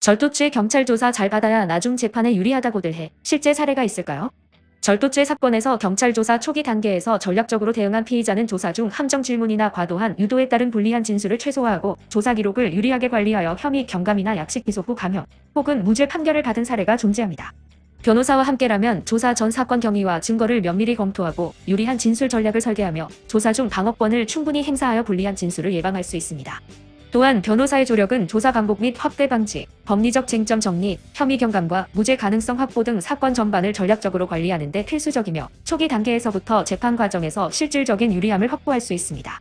절도죄 경찰 조사 잘 받아야 나중 재판에 유리하다고들 해. 실제 사례가 있을까요? 절도죄 사건에서 경찰 조사 초기 단계에서 전략적으로 대응한 피의자는 조사 중 함정 질문이나 과도한 유도에 따른 불리한 진술을 최소화하고 조사 기록을 유리하게 관리하여 혐의 경감이나 약식 기소 후 감형 혹은 무죄 판결을 받은 사례가 존재합니다. 변호사와 함께라면 조사 전 사건 경위와 증거를 면밀히 검토하고 유리한 진술 전략을 설계하며 조사 중 방어권을 충분히 행사하여 불리한 진술을 예방할 수 있습니다. 또한 변호사의 조력은 조사 반복 및 확대 방지, 법리적 쟁점 정리, 혐의 경감과 무죄 가능성 확보 등 사건 전반을 전략적으로 관리하는 데 필수적이며 초기 단계에서부터 재판 과정에서 실질적인 유리함을 확보할 수 있습니다.